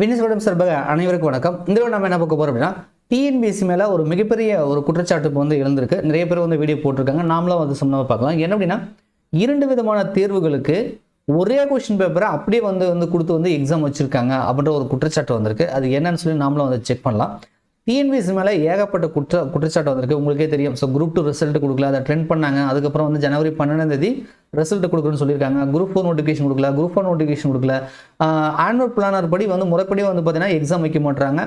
வினிசுவடம் சார்பாக அனைவருக்கும் வணக்கம். இந்த நம்ம என்ன பார்க்க போகிறோம் அப்படின்னா டிஎன்பிஎஸ்சி மேலே ஒரு மிகப்பெரிய ஒரு குற்றச்சாட்டு இப்போ வந்து எழுந்திருக்கு. நிறைய பேர் வந்து வீடியோ போட்டிருக்காங்க. நாமளும் வந்து சொன்ன பார்க்கலாம். என்ன அப்படின்னா இரண்டு விதமான தேர்வுகளுக்கு ஒரே கொஷின் பேப்பரை அப்படியே வந்து வந்து கொடுத்து வந்து எக்ஸாம் வச்சுருக்காங்க அப்படின்ற ஒரு குற்றச்சாட்டு வந்திருக்கு. அது என்னன்னு சொல்லி நாமளும் வந்து செக் பண்ணலாம். டிஎன்பிஎஸ்சி மேலே ஏகப்பட்ட குற்ற குற்றச்சாட்டு வந்திருக்கு. உங்களுக்கே தெரியும். ஸோ குரூப் டூ ரிசல்ட் கொடுக்கல. அதை ட்ரெண்ட் பண்ணாங்க. அதுக்கப்புறம் வந்து ஜனவரி பன்னெண்டாம் தேதி ரிசல்ட் கொடுக்குறேன்னு சொல்லியிருக்காங்க. குரூப் ஃபோர் நோட்டிஃபிகேஷன் கொடுக்கல. குரூப் ஃபோர் நோட்டிஃபிகேஷன் கொடுக்கல. ஆனுவல் பிளானர் படி வந்து முறைப்படி வந்து பார்த்தீங்கன்னா எக்ஸாம் வைக்க மாட்டாங்க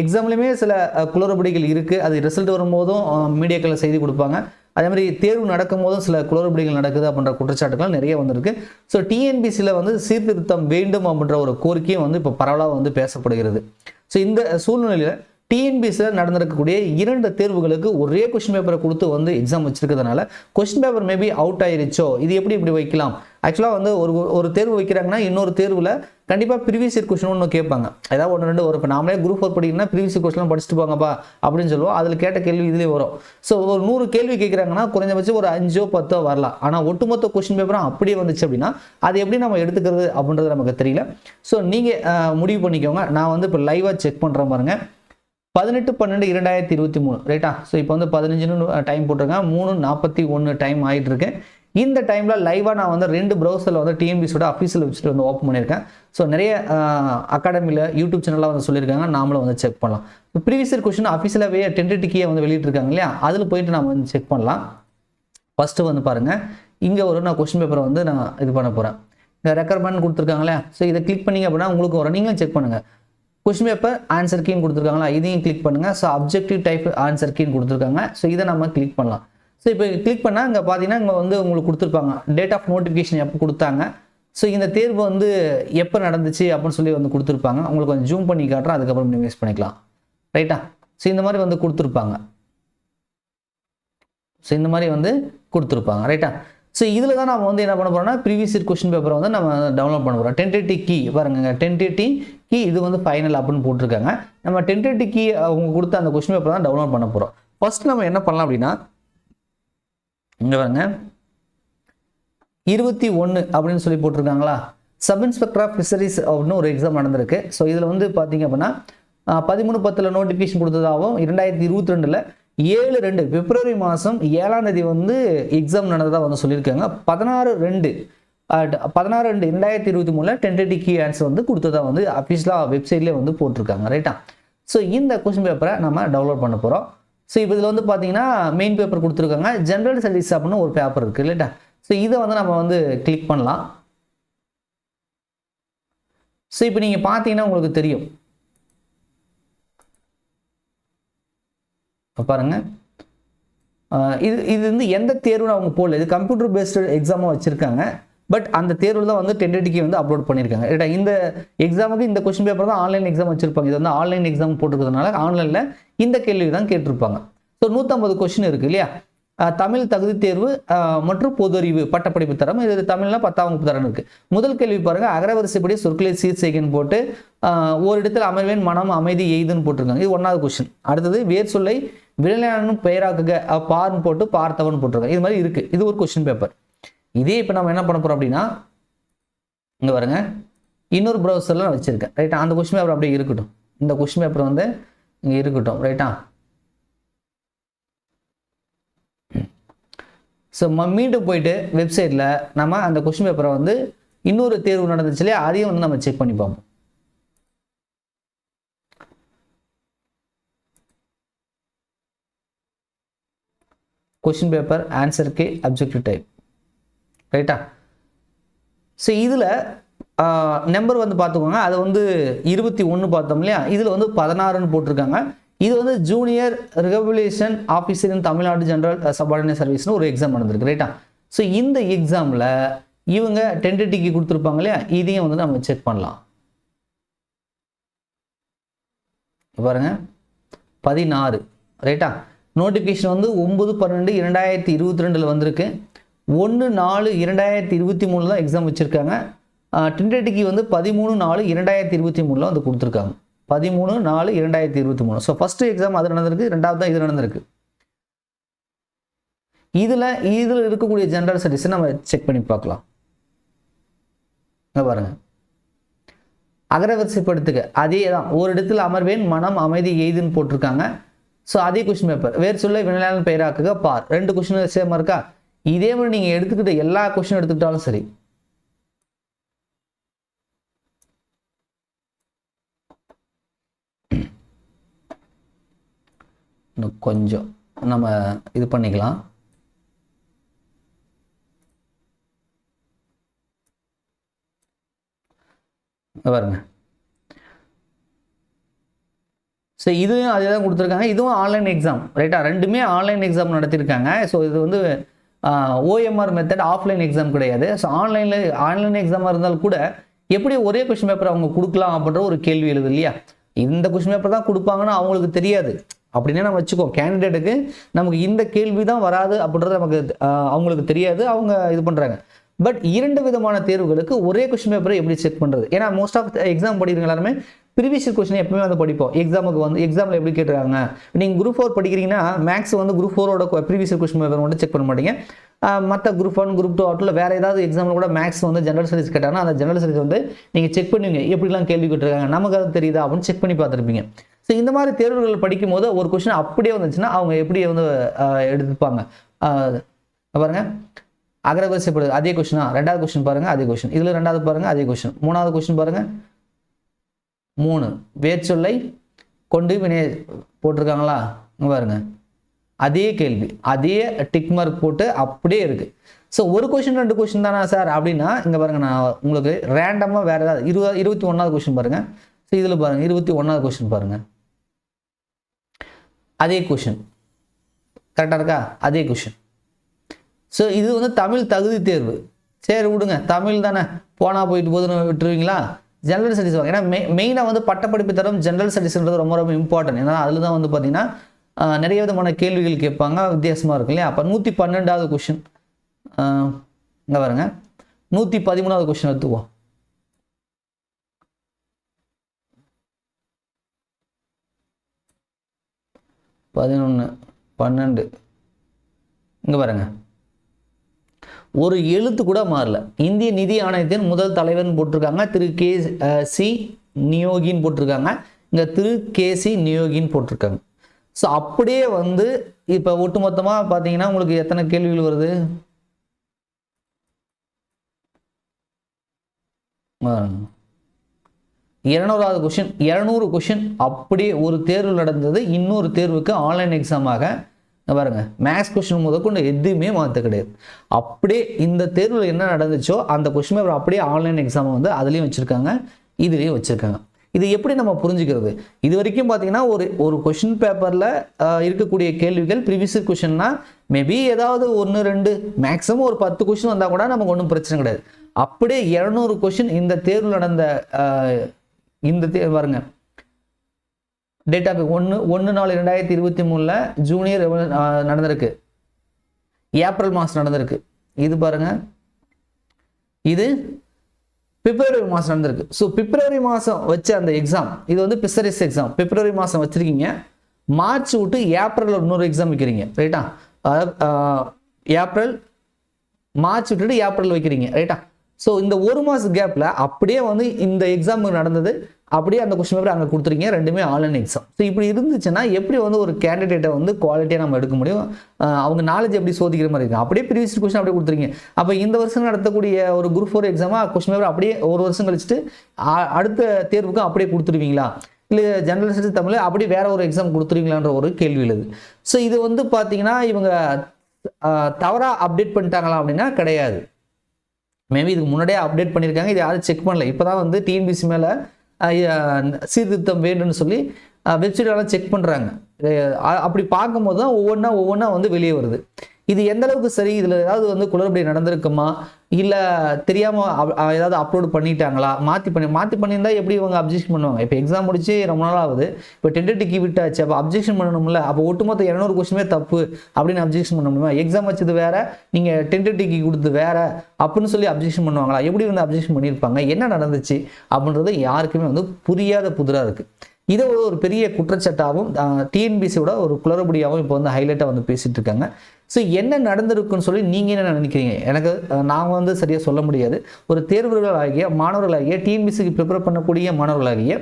எக்ஸாம்லையுமே சில குளறுபடிகள் இருக்குது அது ரிசல்ட் வரும்போதும் மீடியாக்களில் செய்தி கொடுப்பாங்க. அதே மாதிரி தேர்வு நடக்கும் போதும் சில குளறுபடிகள் நடக்குது அப்படின்ற குற்றச்சாட்டுகள் நிறைய வந்திருக்கு. ஸோ டிஎன்பிசியில் வந்து சீர்திருத்தம் வேண்டும் அப்படின்ற ஒரு கோரிக்கையும் வந்து இப்போ பரவலாக வந்து பேசப்படுகிறது. ஸோ இந்த சூழ்நிலையில் டிஎன்பிசியில் நடந்திருக்கக்கூடிய இரண்டு தேர்வுகளுக்கு ஒரே கொஸ்டின் பேப்பரை கொடுத்து வந்து எக்ஸாம் வச்சிருக்கிறதுனால கொஸ்டின் பேப்பர் மேபி அவுட் ஆயிருச்சோ? இது எப்படி இப்படி வைக்கலாம்? ஆக்சுவலாக வந்து ஒரு ஒரு தேர்வு வைக்கிறாங்கன்னா இன்னொரு தேர்வில் கண்டிப்பாக ப்ரீவியஸ் இயர் கொஸ்டின் ஒன்று கேட்பாங்க. ஏதாவது ஒன்று ரெண்டு ஒரு இப்போ நாமளே குரூப் ஃபோர் படிக்கணும்னா ப்ரீவியஸ் கொஸ்டின் படிச்சுட்டு போங்கப்பா அப்படின்னு சொல்லுவோம். அதில் கேட்ட கேள்வி இதுலேயே வரும். ஸோ ஒரு நூறு கேள்வி கேட்குறாங்கன்னா குறைஞ்சபட்சம் ஒரு அஞ்சோ பத்தோ வரலாம். ஆனால் ஒட்டுமொத்த கொஸ்டின் பேப்பரும் அப்படியே வந்துச்சு அப்படின்னா அது எப்படி நம்ம எடுத்துக்கிறது அப்படின்றது நமக்கு தெரியல. ஸோ நீங்கள் முடிவு பண்ணிக்கோங்க. நான் வந்து இப்போ லைவாக செக் பண்ணுறேன் பாருங்கள் பதினெட்டு பன்னெண்டு இரண்டாயிரத்தி இருபத்தி மூணு. ரைட்டா ஸோ இப்போ வந்து பதினஞ்சுன்னு டைம் போட்டிருக்கேன். மூணு நாற்பத்தி ஒன்று டைம் ஆகிட்டு இருக்கேன் இந்த டைமில் லைவாக நான் வந்து ரெண்டு ப்ரௌசரில் வந்து டிஎன்பிஸோட அஃபீஷியல் வெப்சைட் வந்து ஓப்பன் பண்ணியிருக்கேன். ஸோ நிறைய அகாடமியில் யூடியூப் சேனலாக வந்து சொல்லியிருக்காங்க. நாமளும் வந்து செக் பண்ணலாம். ப்ரீவியஸ் இயர் கொஷின் அஃபீஷியலாகவே டென்டேட்டிக்கியை வந்து வெளியிட்டிருக்காங்க இல்லையா? அதில் போயிட்டு நம்ம வந்து செக் பண்ணலாம். ஃபஸ்ட்டு வந்து பாருங்கள் இங்கே ஒரு நான் கொஸ்டின் பேப்பரை வந்து நான் இது பண்ண போகிறேன் இந்த ரெக்கர்மெண்ட் கொடுத்துருக்காங்களே ஸோ இதை கிளிக் பண்ணீங்க அப்படின்னா உங்களுக்கு வரும். நீங்களும் செக் பண்ணுங்கள் கொஸ்டின் பேப்பர் ஆன்சர் கீன் கொடுத்துருக்காங்களா? இதையும் கிளிக் பண்ணுங்கள் so objective type answer key கொடுத்துருக்காங்க. ஸோ இதை நம்ம கிளிக் பண்ணலாம். ஸோ இப்போ கிளிக் பண்ணால் இங்கே பார்த்தீங்கன்னா இங்கே வந்து உங்களுக்கு கொடுத்துருப்பாங்க. டேட் ஆஃப் நோட்டிஃபிகேஷன் எப்போ கொடுத்தாங்க. ஸோ இந்த தேர்வு வந்து எப்போ நடந்துச்சு அப்படின்னு சொல்லி வந்து கொடுத்துருப்பாங்க. உங்களுக்கு கொஞ்சம் ஜூம் பண்ணி காட்டுறேன். அதுக்கப்புறம் நீங்கள் யூஸ் பண்ணிக்கலாம். ரைட்டா ஸோ இந்த மாதிரி வந்து கொடுத்துருப்பாங்க. ஸோ இந்த மாதிரி வந்து கொடுத்துருப்பாங்க. ரைட்டா ஸோ இதில் தான் நம்ம வந்து என்ன பண்ண போகிறோம்னா ப்ரீவியஸ் இயர் கொஸ்டின் பேப்பரை வந்து நம்ம டவுன்லோட் பண்ண போகிறோம் டென்டேட்டி கீ பாருங்க டென்டேட்டி கீ இது வந்து ஃபைனல் அப்படின்னு போட்டிருக்காங்க. நம்ம டென்டேட்டி கீ அவங்க கொடுத்த அந்த கொஸ்டின் பேப்பர் தான் டவுன்லோட் பண்ண போகிறோம் ஃபர்ஸ்ட் நம்ம என்ன பண்ணலாம் அப்படின்னா இங்கே பாருங்க. இருபத்தி ஒன்று அப்படின்னு சொல்லி போட்டிருக்காங்களா? சப் இன்ஸ்பெக்டர் ஆஃப் ஃபிஷரிஸ் அப்படின்னு ஒரு எக்ஸாம் நடந்திருக்கு. ஸோ இதில் வந்து பார்த்தீங்க அப்படின்னா பதிமூணு பத்தில் நோட்டிஃபிகேஷன் கொடுத்ததாகவும் இரண்டாயிரத்தி இருபத்தி ரெண்டில் ஏழு ரெண்டு. பிப்ரவரி மாதம் ஏழாம் தேதி வந்து எக்ஸாம் நடந்ததாக வந்து சொல்லியிருக்காங்க. பதினாறு ரெண்டு. பதினாறு ரெண்டு ரெண்டாயிரத்தி இருபத்தி மூணில் டென்டேட்டி கீ ஆன்சர் வந்து கொடுத்ததா வந்து அஃபீஷியலாக வெப்சைட்லேயே வந்து போட்டிருக்காங்க. ரைட்டா ஸோ இந்த கொஸ்டின் பேப்பரை நம்ம டவுன்லோட் பண்ண போகிறோம் ஸோ இப்போ இதில் வந்து பார்த்தீங்கன்னா மெயின் பேப்பர் கொடுத்துருக்காங்க. ஜென்ரல் ஸ்டடீஸ் அப்படின்னு ஒரு பேப்பர் இருக்குது இல்லைட்டா ஸோ இதை வந்து நம்ம வந்து கிளிக் பண்ணலாம். ஸோ இப்போ நீங்கள் பார்த்தீங்கன்னா உங்களுக்கு தெரியும். இப்போ பாருங்கள் இது இது வந்து எந்த தேர்வுன்னு அவங்க போடல. இது கம்ப்யூட்டர் பேஸ்டு எக்ஸாமாக வச்சுருக்காங்க. பட் அந்த தேர்வில் தான் வந்து டென்டேட்டிக்கு வந்து அப்லோட் பண்ணியிருக்காங்க ஏட்டா இந்த எக்ஸாமுக்கு இந்த கொஸ்டின் பேப்பர் தான் ஆன்லைன் எக்ஸாம் வச்சிருப்பாங்க. இது வந்து ஆன்லைன் எக்ஸாம் போட்டிருக்கிறதுனால ஆன்லைனில் இந்த கேள்வி தான் கேட்டிருப்பாங்க. ஸோ நூற்றம்பது கொஸ்டின் இருக்குது இல்லையா? தமிழ் தகுதி தேர்வு மற்றும் பொது அறிவு பட்டப்படிப்பு தரம். இது தமிழ்னா பத்தாம் வகுப்பு தரம் இருக்கு. முதல் கேள்வி பாருங்க. அகரவரிசைப்படி சொற்களை சீர்செய்கன்னு போட்டு ஒரு இடத்தில் அமர்வேன் மனம் அமைதி எய்துன்னு போட்டிருக்காங்க. இது ஒன்றாவது கொஸ்டின் அடுத்தது வேர் சொல்லை விளையாடணும் பெயராக்குக பார்னு பார்ன்னு போட்டு பார்த்தவன் போட்டிருக்காங்க. இது மாதிரி இருக்கு. இது ஒரு கொஸ்டின் பேப்பர் இதே இப்போ நம்ம என்ன பண்ண போறோம் அப்படின்னா இங்க பாருங்க. இன்னொரு ப்ரௌசர்ல நான் வச்சிருக்கேன். ரைட்டா அந்த கொஸ்டின் பேப்பர் அப்படியே இருக்கட்டும். இந்த கொஸ்டின் பேப்பர் வந்து இங்கே இருக்கட்டும். ரைட்டா ஸோ மீண்டும் போயிட்டு வெப்சைட்டில் நம்ம அந்த கொஷின் பேப்பரை வந்து இன்னொரு தேர்வு நடந்துச்சு இல்லையா? அதையும் வந்து நம்ம செக் பண்ணி பார்ப்போம் question paper answer key objective type ரைட்டா ஸோ இதில் நம்பர் வந்து பார்த்துக்கோங்க. அதை வந்து இருபத்தி ஒன்று பார்த்தோம் இல்லையா? இதில் வந்து பதினாறுன்னு போட்டிருக்காங்க. இது வந்து junior regulation officer in Tamil Nadu general subordinate சர்வீஸ்னு ஒரு எக்ஸாம் நடந்திருக்கு ரைட்டா ஸோ இந்த எக்ஸாமில் இவங்க டென்டேட்டிக்கு கொடுத்துருப்பாங்க இல்லையா? இதையும் வந்து நம்ம செக் பண்ணலாம். பாருங்க. பதினாறு ரைட்டா நோட்டிஃபிகேஷன் வந்து ஒம்பது பன்னெண்டு இரண்டாயிரத்தி இருபத்தி ரெண்டில் வந்திருக்கு. ஒன்று நாலு இரண்டாயிரத்தி இருபத்தி மூணில் தான் எக்ஸாம் வச்சுருக்காங்க. டென்டேட்டிக்கு வந்து பதிமூணு நாலு இரண்டாயிரத்தி இருபத்தி மூணில் வந்து கொடுத்துருக்காங்க. பதிமூணு நாலு இரண்டாயிரத்தி இருபத்தி மூணு. ஸோ ஃபஸ்ட்டு எக்ஸாம் அது நடந்திருக்கு ரெண்டாவது தான் இது நடந்திருக்கு. இதில் இதில் இருக்கக்கூடிய ஜென்ரல் ஸ்டடீஸை நம்ம செக் பண்ணி பார்க்கலாம். இங்கே பாருங்கள் அகரவரிசைப்படுத்துக. அதே தான் ஒரு இடத்துல அமர்வேன் மனம் அமைதி எய்துன்னு போட்டிருக்காங்க. ஸோ அதே கொஷின் பேப்பர் வேறு சொல்ல வினையாளன் பெயராக்குக பார். ரெண்டு கொஷின் சேமா இருக்கா? இதே மாதிரி நீங்கள் எடுத்துக்கிட்ட எல்லா கொஷினும் எடுத்துக்கிட்டாலும் சரி இன்னும் கொஞ்சம் நம்ம இது பண்ணிக்கலாம். பாருங்க. ஸோ இதுவும் அதே தான் கொடுத்துருக்காங்க. இதுவும் ஆன்லைன் எக்ஸாம் ரைட்டா ரெண்டுமே ஆன்லைன் எக்ஸாம் நடத்தியிருக்காங்க ஸோ இது வந்து ஓஎம்ஆர் மெத்தட் ஆஃப்லைன் எக்ஸாம் கிடையாது. ஸோ ஆன்லைனில் ஆன்லைன் எக்ஸாமாக இருந்தாலும் கூட எப்படி ஒரே கொஷின் பேப்பர் அவங்க கொடுக்கலாம் அப்படின்ற ஒரு கேள்வி எழுது இல்லையா? இந்த கொஷின் பேப்பர் தான் கொடுப்பாங்கன்னு அவங்களுக்கு தெரியாது. அப்படின்னே நம்ம வச்சுக்கோ. கேண்டிடேட்டுக்கு நமக்கு இந்த கேள்வி தான் வராது அப்படின்றது நமக்கு அவங்களுக்கு தெரியாது. அவங்க இது பண்ணுறாங்க பட் இரண்டு விதமான தேர்வுகளுக்கு ஒரே கொஸ்டின் பேப்பரை எப்படி செக் பண்ணுறது ஏன்னா மோஸ்ட் ஆஃப் எக்ஸாம் படிக்கிறவங்க எல்லாருமே ப்ரீவியஸ் கொஸ்டின் எப்பவுமே வந்து படிப்போம். எக்ஸாமுக்கு வந்து எக்ஸாமில் எப்படி கேட்டுருக்காங்க? நீங்கள் குரூப் ஃபோர் படிக்கிறீங்கன்னா மேக்ஸ் வந்து குரூப் ஃபோரோட ப்ரீவியஸ் கொஸ்டின் பேப்பர் மட்டும் செக் பண்ண மாட்டீங்க. மற்ற குரூப் ஒன் குரூப் டூ அவுட்டில் வேறு ஏதாவது எக்ஸாமில் கூட மேக்ஸ் வந்து ஜென்ரல் ஸ்டடிஸ் கேட்டாங்கன்னா அந்த ஜென்ரல் ஸ்டடிஸ் வந்து நீங்கள் செக் பண்ணுவீங்க. எப்படிலாம் கேள்வி கேட்டுருக்காங்க நமக்கு அது தெரியுதா அப்படின்னு செக் பண்ணி பார்த்துருப்பீங்க. ஸோ இந்த மாதிரி தேர்வுகள் படிக்கும்போது ஒரு கொஷின் அப்படியே வந்துச்சுன்னா அவங்க எப்படி வந்து எடுத்துப்பாங்க? பாருங்கள் அகரவரிசைப்படுது. அதே கொஷினா ரெண்டாவது கொஸ்டின் பாருங்கள் அதே கொஷின் இதில் ரெண்டாவது பாருங்கள் அதே கொஷின் மூணாவது கொஷின் பாருங்க. மூணு. வேர்ச்சொல்லை கொண்டு வினை போட்டிருக்காங்களா? இங்கே பாருங்க. அதே கேள்வி. அதே டிக் மார்க் போட்டு அப்படியே இருக்கு. ஸோ ஒரு கொஷின் ரெண்டு கொஷின் தானா சார் அப்படின்னா இங்கே பாருங்க நான் உங்களுக்கு ரேண்டமாக வேற ஏதாவது இருபது இருபத்தி ஒன்றாவது கொஷின் பாருங்க. ஸோ இதில் பாருங்க இருபத்தி ஒன்றாவது கொஷின் பாருங்க. அதே கொஷின் கரெக்டாக இருக்கா? அதே கொஷின் ஸோ இது வந்து தமிழ் தகுதி தேர்வு. சரி விடுங்க. தமிழ் தானே. போனால் போயிட்டு போதுன்னு விட்டுருவீங்களா? ஜெனரல் ஸ்டடிஸ் வாங்க ஏன்னா மெய் மெயினாக வந்து பட்டப்படிப்பு தரம் ஜென்ரல் ஸ்டடிஸ்ன்றது ரொம்ப ரொம்ப இம்பார்ட்டன்ட் ஏன்னா அதில் தான் வந்து பார்த்தீங்கன்னா நிறைய விதமான கேள்விகள் கேட்பாங்க வித்தியாசமாக இருக்கும் இல்லையா? அப்போ நூற்றி பன்னெண்டாவது கொஷின் இங்கே பாருங்க. நூற்றி பதிமூணாவது கொஷின் எடுத்துக்குவோம் பதினொன்று பன்னெண்டு. இங்கே பாருங்க. ஒரு எழுத்து கூட மாறல. இந்திய நிதி ஆணையத்தின் முதல் தலைவர்னு போட்டிருக்காங்க. திரு கே சி நியோகின்னு போட்டிருக்காங்க. இங்கே திரு கே சி நியோகின்னு போட்டிருக்காங்க. ஸோ அப்படியே வந்து இப்போ ஒட்டுமொத்தமாக பார்த்தீங்கன்னா உங்களுக்கு எத்தனை கேள்விகள் வருது? இரநூறாவது கொஷின் இரநூறு கொஷின் அப்படியே ஒரு தேர்வு நடந்தது. இன்னொரு தேர்வுக்கு ஆன்லைன் எக்ஸாமாக பாருங்கள் பாருங்க. மேக்ஸ் கொஷின் முதற்கொண்டு எதுவுமே மாற்ற கிடையாது. அப்படியே இந்த தேர்வில் என்ன நடந்துச்சோ அந்த கொஷின் பேப்பர் அப்படியே ஆன்லைன் எக்ஸாம் வந்து அதுலேயும் வச்சுருக்காங்க இதுலேயும் வச்சுருக்காங்க. இது எப்படி நம்ம புரிஞ்சுக்கிறது? இது வரைக்கும் பார்த்தீங்கன்னா ஒரு ஒரு கொஷின் பேப்பரில் இருக்கக்கூடிய கேள்விகள் ப்ரிவியஸ் கொஷின்னா மேபி ஏதாவது ஒன்று ரெண்டு மேக்ஸிமம் ஒரு பத்து கொஷின் வந்தால் கூட நமக்கு ஒன்றும் பிரச்சனை கிடையாது. அப்படியே இரநூறு கொஷின் இந்த தேர்வு நடந்த இந்த தே டேட் ஆஃப் ஒன்று ஒன்று நாலு ரெண்டாயிரத்தி இருபத்தி மூணில் ஜூனியர் நடந்திருக்கு. ஏப்ரல் மாதம் நடந்திருக்கு. இது பாருங்க. இது பிப்ரவரி மாதம் நடந்திருக்கு. ஸோ பிப்ரவரி மாதம் வச்ச அந்த எக்ஸாம் இது வந்து பிசரிஸ் எக்ஸாம் பிப்ரவரி மாதம் வச்சுருக்கீங்க. மார்ச் விட்டு ஏப்ரலில் இன்னொரு எக்ஸாம் வைக்கிறீங்க. ரைட்டா ஏப்ரல் மார்ச் விட்டுட்டு ஏப்ரல் வைக்கிறீங்க. ரைட்டா ஸோ இந்த ஒரு மாத கேப்பில் அப்படியே வந்து இந்த எக்ஸாமுக்கு நடந்தது அப்படியே அந்த கொஸ்டின் பேப்பர் அங்கே கொடுத்துருக்கீங்க. ரெண்டுமே ஆன்லைன் எக்ஸாம் ஸோ இப்படி இருந்துச்சுன்னா எப்படி வந்து ஒரு கேண்டிடேட்டை வந்து குவாலிட்டியாக நம்ம எடுக்க முடியும்? அவங்க நாலேஜ் எப்படி சோதிக்கிற மாதிரி இருக்கும். அப்படியே ப்ரீவியஸ் கொஸ்டின் அப்படியே கொடுத்துருக்கீங்க. அப்போ இந்த வருஷம் நடத்தக்கூடிய ஒரு குரூப் ஃபோர் எக்ஸாமாக கொஸ்டின் பேப்பர் அப்படியே ஒரு வருஷம் கழிச்சுட்டு அடுத்த தேர்வுக்கும் அப்படியே கொடுத்துருவீங்களா? இல்லை ஜென்ரல் ஸ்டடிஸ் தமிழ் அப்படியே வேற ஒரு எக்ஸாம் கொடுத்துருவீங்களான்ற ஒரு கேள்வி எழுது. ஸோ இது வந்து பார்த்தீங்கன்னா இவங்க தவறாக அப்டேட் பண்ணிட்டாங்களா அப்படின்னா கிடையாது. மேபி இதுக்கு முன்னாடியே அப்டேட் பண்ணியிருக்காங்க. இது யாரும் செக் பண்ணல. இப்போ தான் வந்து டிஎன்பிசி மேலே சீர்திருத்தம் வேண்டும்னு சொல்லி வெப்சைட்டெல்லாம் செக் பண்ணுறாங்க அப்படி பார்க்கும்போது தான் ஒவ்வொன்றா ஒவ்வொன்றா வந்து வெளியே வருது. இது எந்த அளவுக்கு சரி? இதில் ஏதாவது வந்து குளறுபடி நடந்திருக்குமா? இல்லை தெரியாமல் ஏதாவது அப்லோட் பண்ணிட்டாங்களா? மாற்றி பண்ணி மாற்றி பண்ணியிருந்தா எப்படி இவங்க அப்ஜெக்ஷன் பண்ணுவாங்க? இப்போ எக்ஸாம் முடிச்சு ரொம்ப நாள் ஆகுது. இப்போ டென்டேட்டிக்கு விட்டாச்சு அப்போ அப்ஜெக்ஷன் பண்ணணும்ல? அப்போ ஒட்டுமொத்த இரநூறு கொஸ்டினே தப்பு அப்படின்னு அப்ஜெக்ஷன் பண்ண முடியுமா? எக்ஸாம் வச்சது வேற நீங்கள் டென்டேட்டிக்கு கொடுத்து வேற அப்படின்னு சொல்லி அப்ஜெக்ஷன் பண்ணுவாங்களா? எப்படி வந்து அப்ஜெக்ஷன் பண்ணியிருப்பாங்க? என்ன நடந்துச்சு? அப்படின்றது யாருக்குமே வந்து புரியாத புதிராக இருக்குது இதை ஒரு பெரிய குற்றச்சாட்டாகவும் டிஎன்பிசியோட ஒரு குளறுபடியாகவும் இப்போ வந்து ஹைலைட்டாக வந்து பேசிகிட்டு இருக்காங்க. ஸோ என்ன நடந்திருக்குன்னு சொல்லி நீங்கள் என்ன நினைக்கிறீங்க? எனக்கு நாங்கள் நான் வந்து சரியாக சொல்ல முடியாது. ஒரு தேர்வுகளாகிய மாணவர்களாகிய டிஎன்பிசிக்கு ப்ரிப்பேர் பண்ணக்கூடிய மாணவர்களாகிய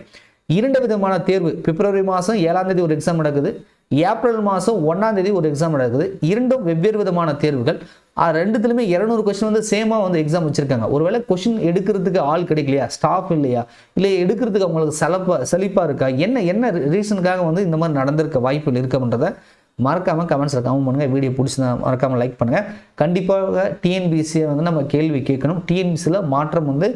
இரண்டு விதமான தேர்வு. பிப்ரவரி மாதம் ஏழாம் தேதி ஒரு எக்ஸாம் நடக்குது. ஏப்ரல் மாதம் ஒன்றாம் தேதி ஒரு எக்ஸாம் நடக்குது. இரண்டும் வெவ்வேறு விதமான தேர்வுகள். அது ரெண்டுத்துலையுமே இரநூறு கொஸ்டின் வந்து சேமாக வந்து எக்ஸாம் வச்சுருக்காங்க. ஒருவேளை கொஷின் எடுக்கிறதுக்கு ஆள் கிடைக்கலையா? ஸ்டாஃப் இல்லையா? இல்லை எடுக்கிறதுக்கு அவங்களுக்கு செலப்பாக செழிப்பாக இருக்கா? என்ன என்ன ரீசனுக்காக வந்து இந்த மாதிரி நடந்திருக்க வாய்ப்புகள் இருக்குன்றதை மறக்காமல் கமெண்ட்ஸில் கமெண்ட் பண்ணுங்கள் வீடியோ பிடிச்சிருந்தா மறக்காமல் லைக் பண்ணுங்கள் கண்டிப்பாக டிஎன்பிசியை வந்து நம்ம கேள்வி கேட்கணும். டிஎன்பிசியில் மாற்றம் வந்து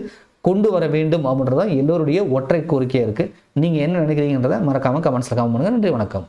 கொண்டு வர வேண்டும் அப்படின்றதான் எல்லோருடைய ஒற்றை கோரிக்கையாக இருக்குது நீங்கள் என்ன நினைக்கிறீங்கன்றதை மறக்காமல் கமெண்ட்ஸில் கமெண்ட் பண்ணுங்கள் நன்றி வணக்கம்.